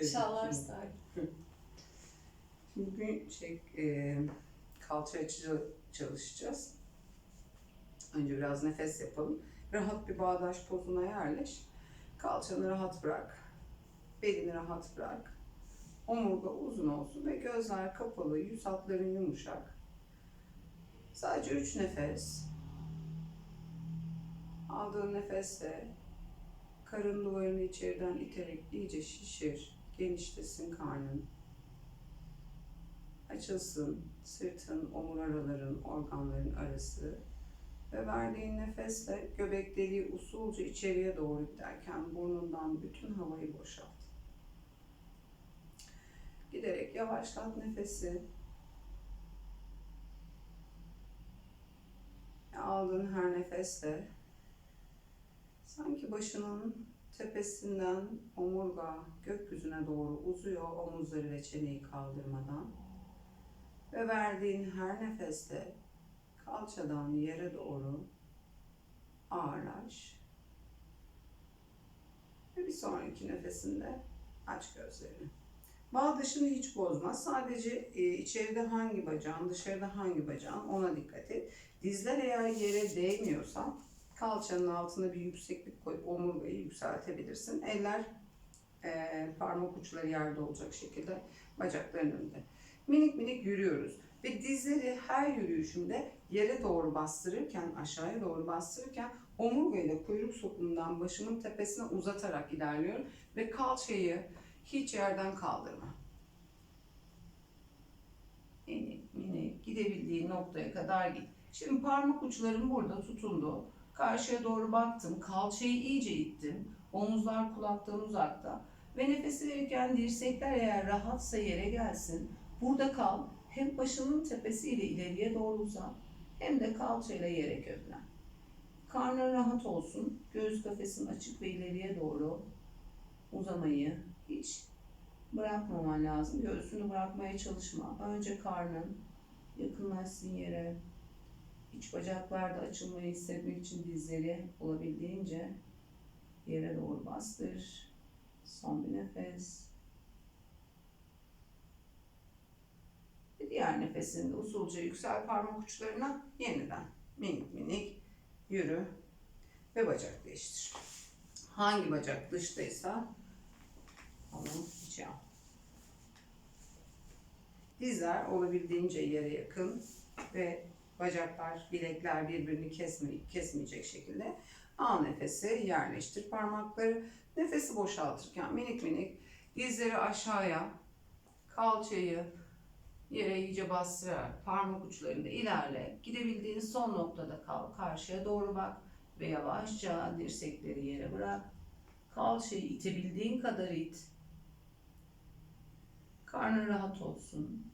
Evet, Şalvar şimdi-. Şimdi şey, e, kalça açıcı çalışacağız. Önce biraz nefes yapalım. Rahat bir bağdaş pozuna yerleş. Kalçanı rahat bırak. Belini rahat bırak. Omurga uzun olsun ve gözler kapalı, yüz hatların yumuşak. Sadece üç nefes. Aldığın nefesle karın duvarını içeriden iterek iyice şişir. Genişlesin karnın. Açılsın sırtın, omur araların, organların arası. Ve verdiğin nefesle göbek deliği usulca içeriye doğru giderken burnundan bütün havayı boşalt. Giderek yavaşlat nefesi. Aldığın her nefesle sanki başının tepesinden omurga gökyüzüne doğru uzuyor omuzları ve çeneyi kaldırmadan. Ve verdiğin her nefeste kalçadan yere doğru ağırlaş. Ve bir sonraki nefesinde aç gözlerini. Bağdaşını hiç bozma. Sadece e, içeride hangi bacağın, dışarıda hangi bacağın ona dikkat et. Dizler eğer yere değmiyorsa kalçanın altına bir yükseklik koyup omurgayı yükseltebilirsin. Eller e, parmak uçları yerde olacak şekilde bacakların önünde. Minik minik yürüyoruz. Ve dizleri her yürüyüşümde yere doğru bastırırken, aşağıya doğru bastırırken omurgayla kuyruk sokumundan başımın tepesine uzatarak ilerliyorum. Ve kalçayı hiç yerden kaldırma. Minik minik gidebildiğin noktaya kadar git. Şimdi parmak uçlarım burada tutundu. Karşıya doğru baktım. Kalçayı iyice ittim. Omuzlar kulaktan uzakta. Ve nefes verirken dirsekler eğer rahatsa yere gelsin. Burada kal. Hem başının tepesiyle ileriye doğru uzan hem de kalçayla yere köklen. Karnın rahat olsun. Göğüs kafesin açık ve ileriye doğru uzamayı hiç bırakmaman lazım. Göğsünü bırakmaya çalışma. Önce karnın yakınlaşsın yere. İç bacaklarda açılmayı hissetmek için dizleri olabildiğince yere doğru bastır. Son bir nefes. Ve diğer nefesinde usulca yüksel parmak uçlarına yeniden minik minik yürü ve bacak değiştir. Hangi bacak dıştaysa onu içe al. Dizler olabildiğince yere yakın ve bacaklar, bilekler birbirini kesme, kesmeyecek şekilde al nefesi yerleştir parmakları. Nefesi boşaltırken minik minik dizleri aşağıya, kalçayı yere iyice bastırarak parmak uçlarında ilerle. Gidebildiğin son noktada kal. Karşıya doğru bak ve yavaşça dirsekleri yere bırak. Kalçayı itebildiğin kadar it. Karnın rahat olsun.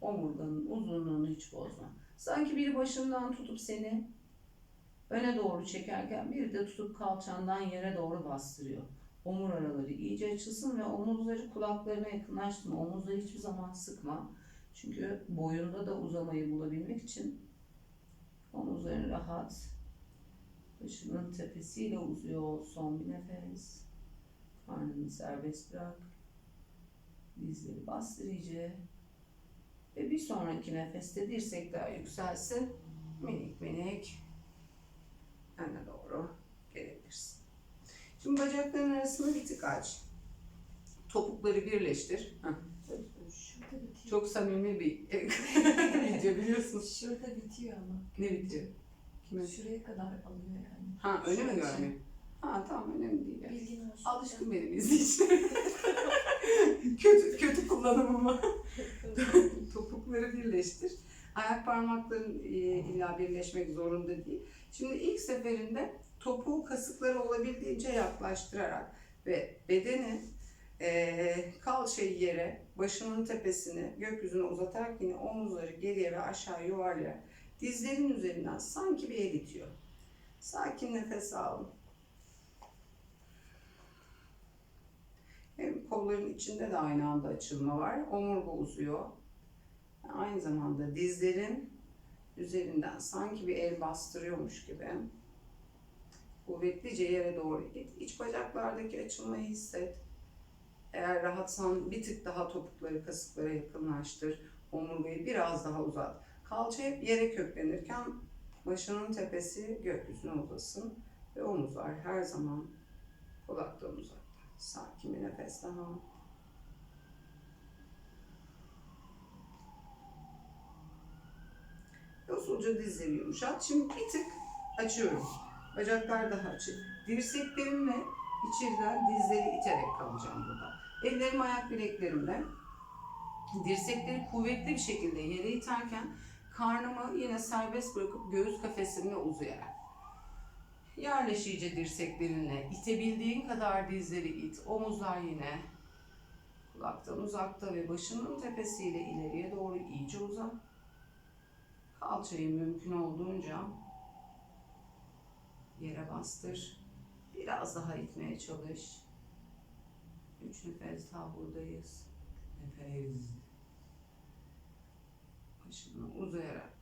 Omurganın uzunluğunu hiç bozma. Sanki biri başından tutup seni öne doğru çekerken biri de tutup kalçandan yere doğru bastırıyor. Omur araları iyice açılsın ve omuzları kulaklarına yakınlaştırma. Omuzları hiçbir zaman sıkma. Çünkü boyunda da uzamayı bulabilmek için omuzların rahat, başının tepesiyle uzuyor. Son bir nefes. Karnını serbest bırak. Dizleri bastır iyice. Ve bir sonraki nefeste dirsekler yükselsin. Minik minik öne doğru gelebilirsin. Şimdi bacakların arasını bir tık aç. Topukları birleştir. Heh. Çok samimi bir video biliyorsunuz. Şurada bitiyor ama. Ne bitiyor? Kime? Şuraya kadar alıyor yani. Ha öyle mi görmüyor? Ha tamam önemli değil. ya. Bilgin olsun. Alışkın benim izleyicilerim. kötü, kötü kullanımıma. Topukları birleştir. Ayak parmakların e, illa birleşmek zorunda değil. Şimdi ilk seferinde topuğu kasıkları olabildiğince yaklaştırarak ve bedeni e, kalçayı yere, başının tepesini gökyüzüne uzatarak yine omuzları geriye ve aşağı yuvarlayarak dizlerin üzerinden sanki bir el itiyor. Sakin nefes al. Hem kolların içinde de aynı anda açılma var. Omurga uzuyor. Aynı zamanda dizlerin üzerinden sanki bir el bastırıyormuş gibi kuvvetlice yere doğru git. İç bacaklardaki açılmayı hisset. Eğer rahatsan bir tık daha topukları kasıklara yakınlaştır. Omurgayı biraz daha uzat. Kalça hep yere köklenirken başının tepesi gökyüzüne uzasın. Ve omuzlar her zaman kulaktan uzakta. Sakin bir nefes daha. Usulca dizleri yumuşat. Şimdi bir tık açıyorum. Bacaklar daha açık. Dirseklerimle içeriden dizleri iterek kalacağım burada. Ellerim ayak bileklerimle. Dirsekleri kuvvetli bir şekilde yere iterken karnımı yine serbest bırakıp göğüs kafesimle uzayarak. Yerleş iyice dirseklerinle. İtebildiğin kadar dizleri it. Omuzlar yine kulaktan uzakta ve başının tepesiyle ileriye doğru iyice uzat. Kalçayı mümkün olduğunca yere bastır. Biraz daha itmeye çalış. Üç nefes daha buradayız. Nefes. Başını uzayarak.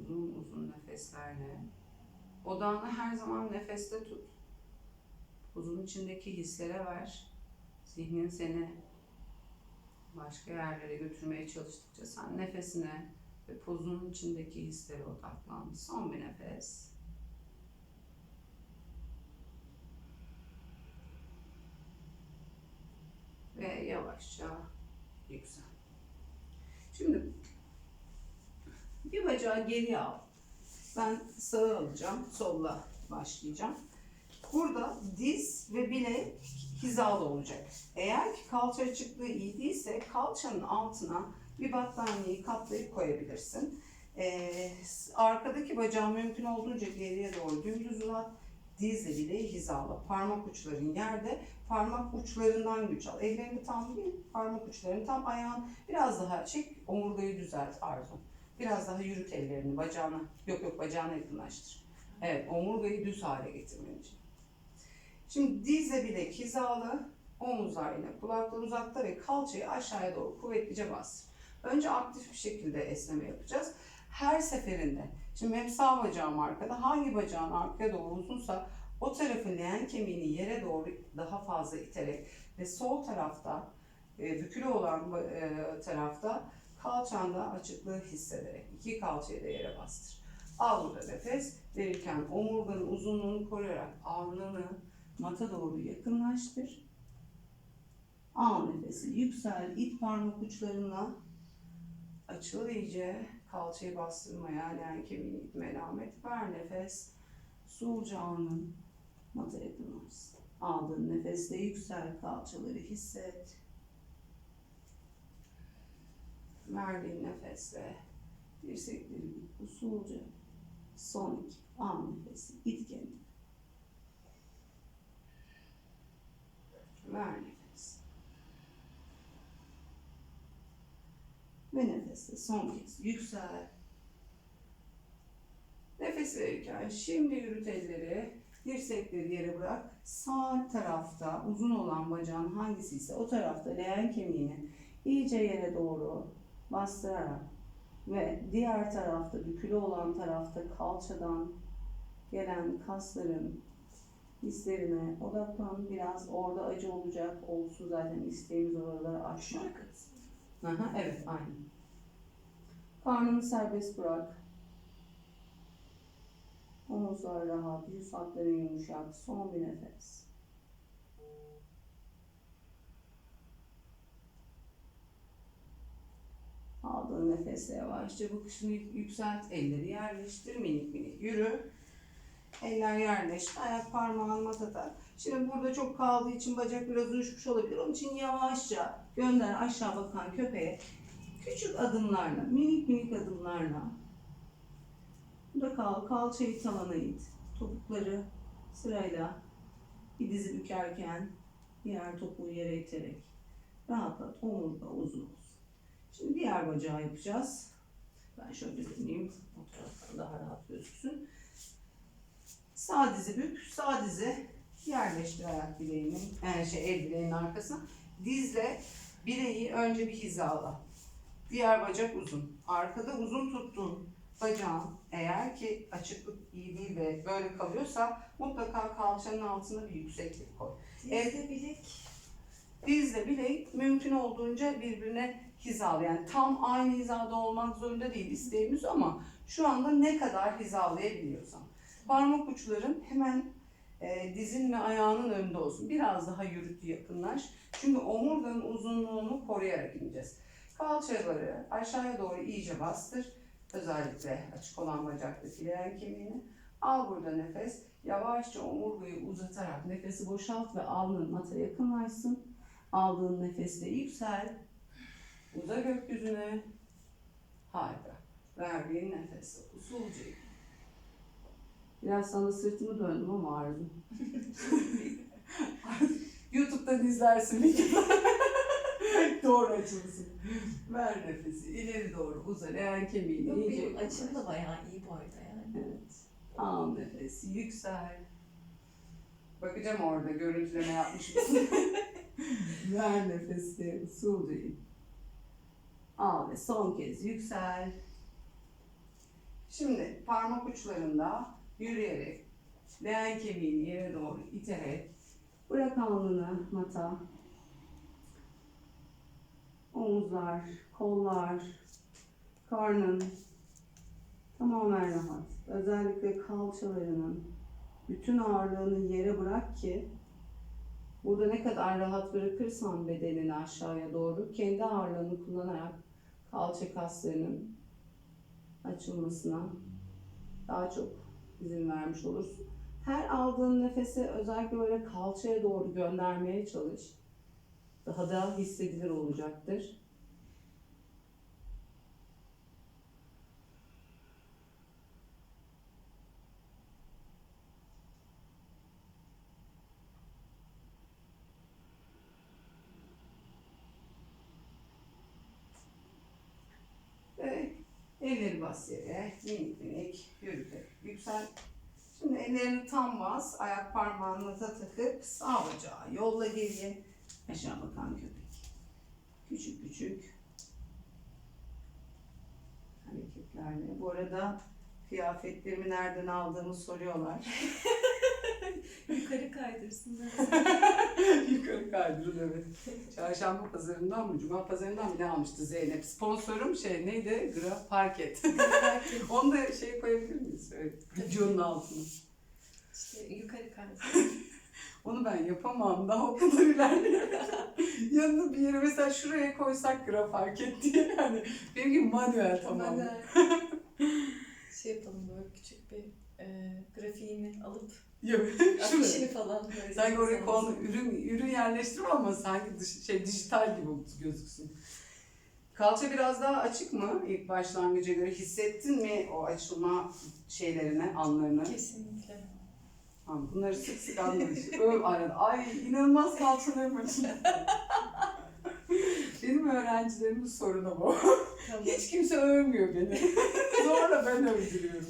Uzun uzun nefeslerle. Odağını her zaman nefeste tut. Uzun içindeki hislere ver. Zihnin seni başka yerlere götürmeye çalıştıkça sen nefesine ve pozunun içindeki hislere odaklan. Son bir nefes. Ve yavaşça yüksel. Şimdi bacağı geriye al. Ben sağı alacağım, solla başlayacağım. Burada diz ve bilek hizalı olacak. Eğer ki kalça açıklığı iyi değilse kalçanın altına bir battaniyeyi katlayıp koyabilirsin. Ee, arkadaki bacağı mümkün olduğunca geriye doğru dümdüz uzat. Dizle bileği hizalı. Parmak uçların yerde. Parmak uçlarından güç al. Ellerini tam değil, parmak uçlarını tam ayağın biraz daha çek. Omurgayı düzelt Arzu. Biraz daha yürüt ellerini bacağına. Yok yok bacağına yakınlaştır. Evet omurgayı düz hale getirmen için. Şimdi dizle bilek hizalı, omuzlar yine kulaktan uzakta ve kalçayı aşağıya doğru kuvvetlice bas. Önce aktif bir şekilde esneme yapacağız. Her seferinde, şimdi benim sağ bacağım arkada, hangi bacağın arkaya doğru uzunsa o tarafın leğen kemiğini yere doğru daha fazla iterek ve sol tarafta, e, bükülü olan e, tarafta kalçanda açıklığı hissederek iki kalçayı da yere bastır. Al burada nefes verirken omurganın uzunluğunu koruyarak ağırlığını mata doğru yakınlaştır. Al nefesi yüksel, it parmak uçlarına açıl iyice. Kalçayı bastırmaya, yani kemiğini itmeye devam et. Ver nefes. Sulca alnın mata yakınlaşsın. Aldığın nefesle yüksel, kalçaları hisset. Verdiğin nefesle dirsekleri usulca son iki al nefesi it kendini. Ver nefes. Ve nefesle son kez yüksel. Nefes verirken şimdi yürüt elleri, dirsekleri yere bırak. Sağ tarafta uzun olan bacağın hangisi ise o tarafta leğen kemiğini iyice yere doğru bastırarak ve diğer tarafta bükülü olan tarafta kalçadan gelen kasların hislerine odaklan. Biraz orada acı olacak. Olsun zaten isteğimiz oraları açmak. Aha, evet aynen. Karnını serbest bırak. Omuzlar rahat, yüz hatları yumuşak. Son bir nefes. Aldığın nefesle yavaşça bakışını yük- yükselt. Elleri yerleştir. Minik minik yürü. Eller yerleşti. Ayak parmağın matata. Şimdi burada çok kaldığı için bacak biraz uyuşmuş olabilir. Onun için yavaşça gönder aşağı bakan köpeğe küçük adımlarla, minik minik adımlarla burada kal, kalçayı tavana it. Topukları sırayla bir dizi bükerken diğer topuğu yere iterek rahatlat. Omurga uzun. Şimdi diğer bacağı yapacağız. Ben şöyle döneyim. O taraftan daha rahat gözüksün. Sağ dizi bük, sağ dizi yerleştir ayak bileğinin, yani şey el bileğinin arkasına. Dizle bileği önce bir hizala. Diğer bacak uzun. Arkada uzun tuttuğun bacağın eğer ki açıklık iyi değil ve böyle kalıyorsa mutlaka kalçanın altına bir yükseklik koy. Dizde bilek. Dizle bilek mümkün olduğunca birbirine hizalı. Yani tam aynı hizada olmak zorunda değil isteğimiz ama şu anda ne kadar hizalayabiliyorsan. Parmak uçların hemen e, dizin ve ayağının önünde olsun. Biraz daha yürüt yakınlaş. Çünkü omurganın uzunluğunu koruyarak ineceğiz. Kalçaları aşağıya doğru iyice bastır. Özellikle açık olan bacaktaki leğen kemiğini. Al burada nefes. Yavaşça omurgayı uzatarak nefesi boşalt ve alnın mata yakınlaşsın. Aldığın nefesle yüksel. Uza gökyüzüne. Harika. Verdiğin nefesle usulca. Biraz sana sırtımı döndüm ama ağrıdım. YouTube'dan izlersin bir kere. doğru açılsın. Ver nefesi. ileri doğru uza. Leğen kemiğini Yok iyice benim açım da bayağı iyi bu arada yani. Evet. Al nefes, yüksel. Bakacağım orada görüntüleme yapmış mısın? Ver nefesi, usulca in. Al ve son kez yüksel. Şimdi parmak uçlarında yürüyerek, leğen kemiğini yere doğru iterek, bırak alnını mata. Omuzlar, kollar, karnın, Tamamen rahat. Özellikle kalçalarının bütün ağırlığını yere bırak ki burada ne kadar rahat bırakırsan bedenini aşağıya doğru kendi ağırlığını kullanarak kalça kaslarının açılmasına daha çok izin vermiş olursun. Her aldığın nefesi özellikle böyle kalçaya doğru göndermeye çalış. Daha da hissedilir olacaktır. Ve bas yere, minik minik yürüterek yüksel. Şimdi ellerini tam bas, ayak parmağınıza takıp sağ bacağı yolla geriye. Aşağı bakan köpek. Küçük küçük hareketlerle. Bu arada kıyafetlerimi nereden aldığımı soruyorlar. Yukarı kaydırsınlar. Yukarı kaydırın evet. Çarşamba pazarından mı? Cuma pazarından bile almıştı Zeynep. Sponsorum şey neydi? Graf Parket. Onu da şey koyabilir miyiz? Evet. Videonun altına. işte yukarı kaydır. Onu ben yapamam. Daha o kadar ilerleyemem. Yanına bir yere mesela şuraya koysak graf Parket diye. Yani benimki manuel tamam. Ben şey yapalım böyle küçük bir e, grafiğini alıp Yok. afişini falan böyle. Sanki oraya konu, ürün, ürün yerleştirme ama sanki dış, şey dijital gibi gözüksün. Kalça biraz daha açık mı ilk başlangıca göre? Hissettin mi o açılma şeylerini, anlarını? Kesinlikle. Tamam, bunları sık sık. Öv arada. Ay inanılmaz kalçalarım açıldı. Benim öğrencilerimin sorunu bu. Tamam. Hiç kimse övmüyor beni. Zorla ben övdürüyorum.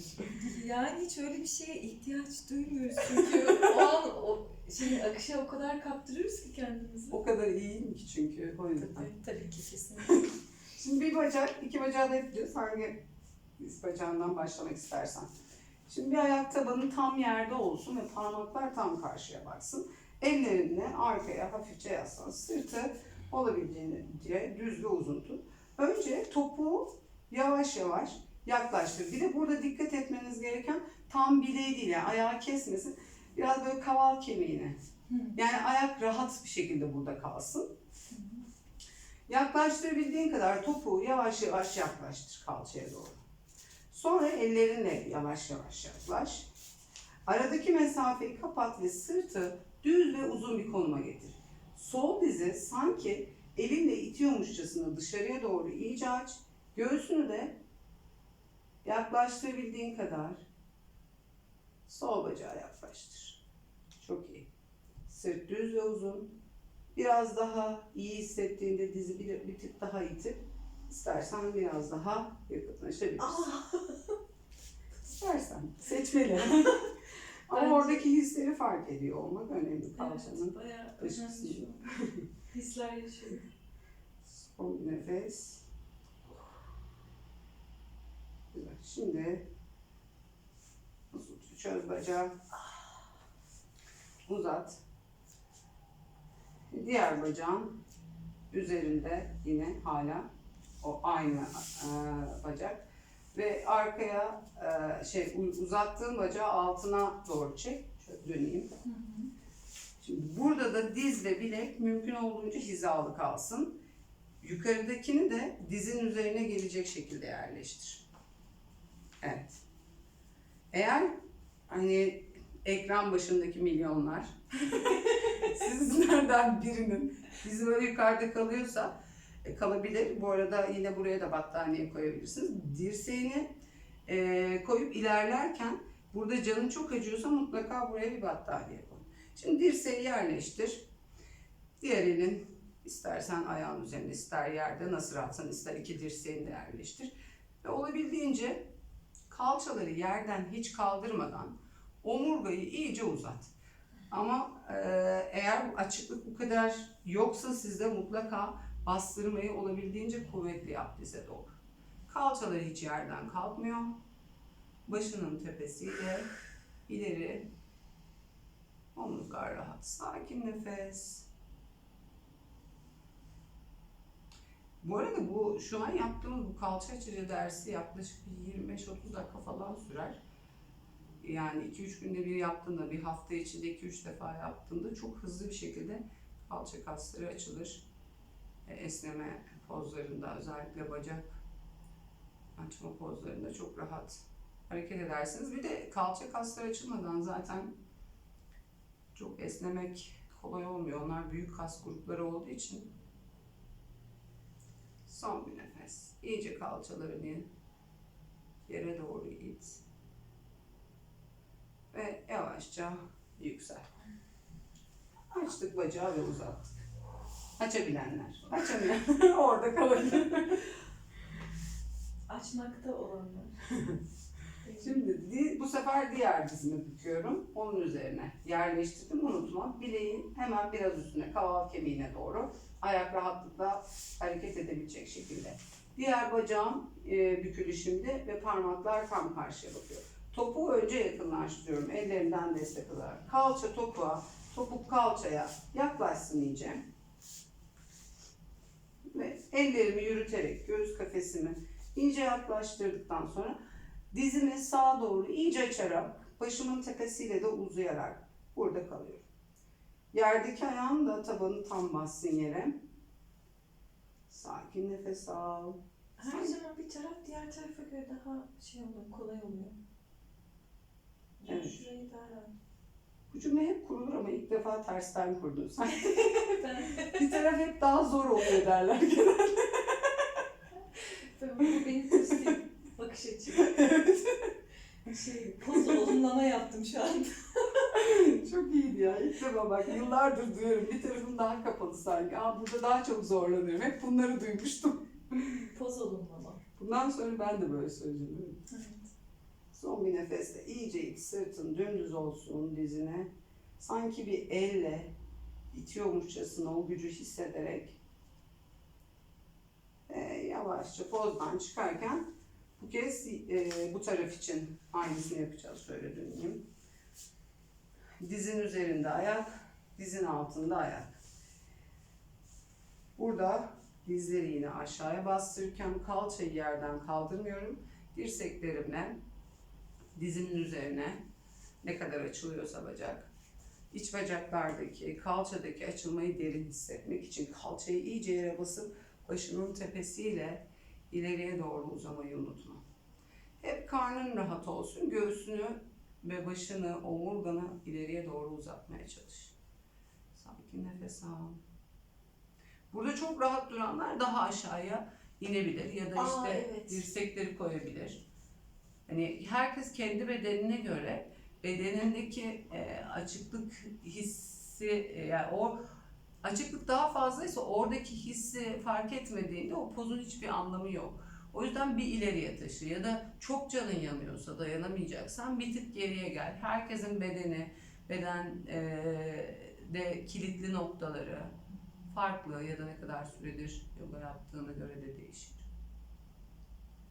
Yani hiç öyle bir şeye ihtiyaç duymuyoruz çünkü o an o şeyin akışa o kadar kaptırıyoruz ki kendimizi. O kadar iyiyim ki çünkü. O yüzden. Tabii, tabii ki kesinlikle. Şimdi bir bacak, iki bacağı da yapacağız. Hangi bacağından başlamak istersen. Şimdi bir ayak tabanı tam yerde olsun ve parmaklar tam karşıya baksın. Ellerini arkaya hafifçe yaslan. Sırtı olabildiğince düz ve uzun tut. Önce topuğu yavaş yavaş yaklaştır. Bir de burada dikkat etmeniz gereken tam bileği değil yani ayağı kesmesin. Biraz böyle kaval kemiğine. Yani ayak rahat bir şekilde burada kalsın. Yaklaştırabildiğin kadar topuğu yavaş yavaş yaklaştır kalçaya doğru. Sonra ellerinle yavaş yavaş yaklaş. Aradaki mesafeyi kapat ve sırtı düz ve uzun bir konuma getir. Sol dizi sanki elinle itiyormuşçasına dışarıya doğru iyice aç. Göğsünü de yaklaştırabildiğin kadar sol bacağa yaklaştır. Çok iyi. Sırt düz ve uzun. Biraz daha iyi hissettiğinde dizi bir, bir tık daha itip istersen biraz daha yakınlaşabilirsin. Ah, İstersen. Seçmeli. Ama oradaki hisleri fark ediyor olmak önemli kalçanın. evet, bayağı dış önemli kısmı. şu an. Hisler yaşıyorum. Son nefes. Güzel. Şimdi nasıl? Çöz bacağı. Uzat. Diğer bacağın üzerinde yine hala o aynı e, bacak ve arkaya e, şey uzattığın bacağı altına doğru çek. Şöyle döneyim. Şimdi burada da diz ve bilek mümkün olduğunca hizalı kalsın. Yukarıdakini de dizin üzerine gelecek şekilde yerleştir. Evet. Eğer hani ekran başındaki milyonlar sizlerden birinin dizi böyle yukarıda kalıyorsa e, kalabilir. Bu arada yine buraya da battaniye koyabilirsiniz. Dirseğini e, koyup ilerlerken burada canın çok acıyorsa mutlaka buraya bir battaniye. Şimdi dirseği yerleştir. Diğer elin istersen ayağın üzerinde, ister yerde nasıl rahatsan ister iki dirseğini de yerleştir. Ve olabildiğince kalçaları yerden hiç kaldırmadan omurgayı iyice uzat. Ama e, eğer açıklık bu kadar yoksa sizde mutlaka bastırmayı olabildiğince kuvvetli yap dize doğru. Kalçaları hiç yerden kalkmıyor. Başının tepesiyle ileri omuzlar rahat. Sakin nefes. Bu arada bu şu an yaptığımız bu kalça açıcı dersi yaklaşık bir 25-30 dakika falan sürer. Yani 2-3 günde bir yaptığında, bir hafta içinde 2-3 defa yaptığında çok hızlı bir şekilde kalça kasları açılır. E, Esneme pozlarında özellikle bacak açma pozlarında çok rahat hareket edersiniz. Bir de kalça kasları açılmadan zaten çok esnemek kolay olmuyor. Onlar büyük kas grupları olduğu için. Son bir nefes. İyice kalçalarını yere doğru it. Ve yavaşça yüksel. Açtık bacağı ve uzattık. Açabilenler. Açamayanlar orada kalabilir. Açmakta olanlar. Şimdi di- bu sefer diğer dizimi büküyorum. Onun üzerine yerleştirdim. Unutma. Bileğin hemen biraz üstüne, kaval kemiğine doğru. Ayak rahatlıkla hareket edebilecek şekilde. Diğer bacağım e, bükülü şimdi ve parmaklar tam karşıya bakıyor. Topuğu önce yakınlaştırıyorum. Ellerimden destek alarak. Kalça topuğa, topuk kalçaya yaklaşsın iyice. Ve ellerimi yürüterek göğüs kafesimi iyice yaklaştırdıktan sonra Dizimi sağa doğru iyice açarak, başımın tepesiyle de uzayarak burada kalıyorum. Yerdeki ayağım da tabanı tam bassın yere. Sakin nefes al. Her zaman bir taraf diğer tarafa göre daha şey oluyor, kolay oluyor. Evet. Şurayı daha rahat. Bu cümle hep kurulur ama ilk defa tersten kurdun sen. bir taraf hep daha zor oluyor derler genelde. ben, bu benim pozitif bakış açım. Şey, poz olumlama yaptım şu an. Çok iyiydi bak yıllardır duyuyorum. Bir tarafım daha kapalı sanki. Aa, burada daha çok zorlanıyorum. Hep bunları duymuştum. Poz olumlama. Bundan sonra ben de böyle söyleyeceğim. Evet. Son bir nefeste iyice it, sırtın dümdüz olsun dizine. Sanki bir elle itiyormuşçasına o gücü hissederek e, yavaşça pozdan çıkarken bu kez e, bu taraf için aynısını yapacağız. Şöyle döneyim. Dizin üzerinde ayak, dizin altında ayak. Burada dizleri yine aşağıya bastırırken kalçayı yerden kaldırmıyorum. Dirseklerimle dizimin üzerine ne kadar açılıyorsa bacak. İç bacaklardaki, kalçadaki açılmayı derin hissetmek için kalçayı iyice yere basıp başının tepesiyle ileriye doğru uzamayı unutma. Hep karnın rahat olsun, göğsünü ve başını, omurganı ileriye doğru uzatmaya çalış. Sakin nefes al. Burada çok rahat duranlar daha aşağıya inebilir ya da Aa, işte evet. dirsekleri koyabilir. Hani herkes kendi bedenine göre bedenindeki e, açıklık hissi e, yani o açıklık daha fazlaysa oradaki hissi fark etmediğinde o pozun hiçbir anlamı yok. O yüzden bir ileriye taşı ya da çok canın yanıyorsa dayanamayacaksan bir tık geriye gel. Herkesin bedeni, beden e, de kilitli noktaları farklı ya da ne kadar süredir yoga yaptığına göre de değişir.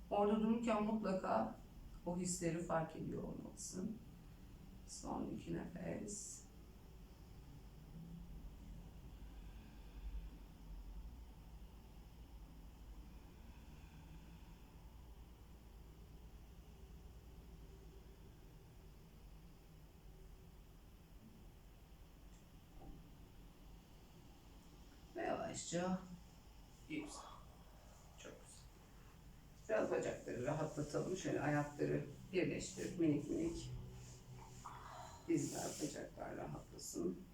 Orada dururken mutlaka o hisleri fark ediyor olmalısın. Son iki nefes. Ve yavaşça yüksel. Çok güzel. Biraz bacakları rahatlatalım. Şöyle ayakları birleştir minik minik. Dizler, bacaklar rahatlasın.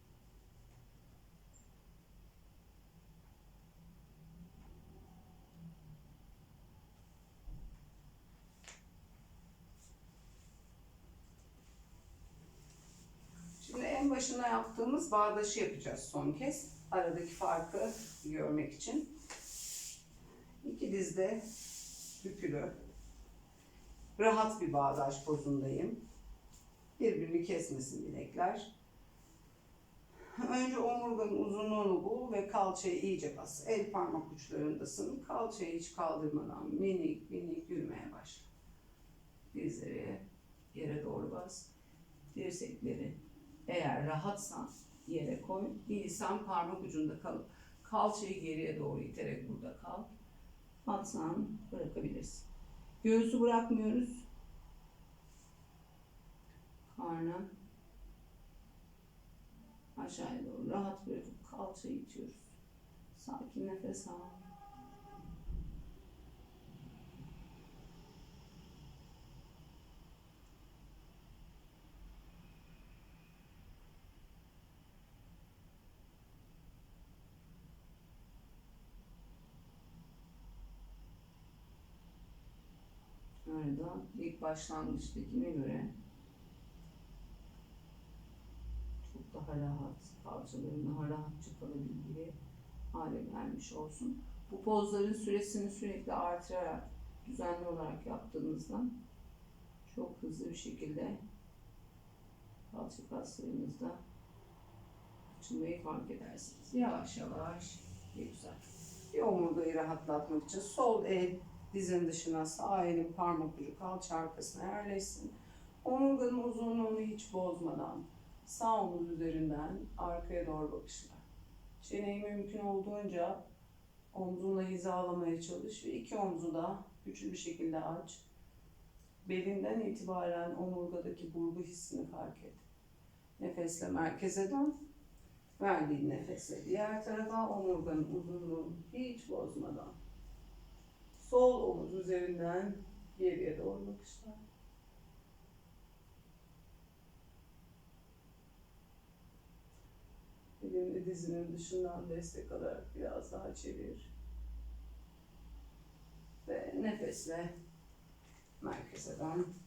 Şimdi en başına yaptığımız bağdaşı yapacağız son kez. Aradaki farkı görmek için. İki dizde bükülü. Rahat bir bağdaş pozundayım. Birbirini kesmesin bilekler. Önce omurganın uzunluğunu bul ve kalçayı iyice bas. El parmak uçlarındasın. Kalçayı hiç kaldırmadan minik minik yürümeye başla. Dizleri yere doğru bas. Dirsekleri eğer rahatsan yere koy. Değilsen parmak ucunda kalıp kalçayı geriye doğru iterek burada kal. Atsan bırakabilirsin. Göğsü bırakmıyoruz. Karnı aşağıya doğru rahat bırakıp kalçayı itiyoruz. Sakin nefes al. Arada ilk başlangıçtakine göre çok daha rahat, kalçaların daha rahatça kalabildiği hale gelmiş olsun. Bu pozların süresini sürekli artırarak, düzenli olarak yaptığınızda çok hızlı bir şekilde kalça kaslarınızda açılmayı fark edersiniz. Yavaş yavaş yüksel. Bir omurgayı rahatlatmak için sol el dizin dışına sağ elin parmak ucu kalça arkasına yerleşsin. Omurganın uzunluğunu hiç bozmadan sağ omuz üzerinden arkaya doğru bakışlar. Çeneyi mümkün olduğunca omzunla hizalamaya çalış ve iki omzu da güçlü bir şekilde aç. Belinden itibaren omurgadaki burgu hissini fark et. Nefesle merkeze dön. Verdiğin nefesle diğer tarafa omurganın uzunluğunu hiç bozmadan Sol omuz üzerinden geriye doğru bakışlar. Elini dizinin dışından destek alarak biraz daha çevir. Ve nefesle merkeze dön.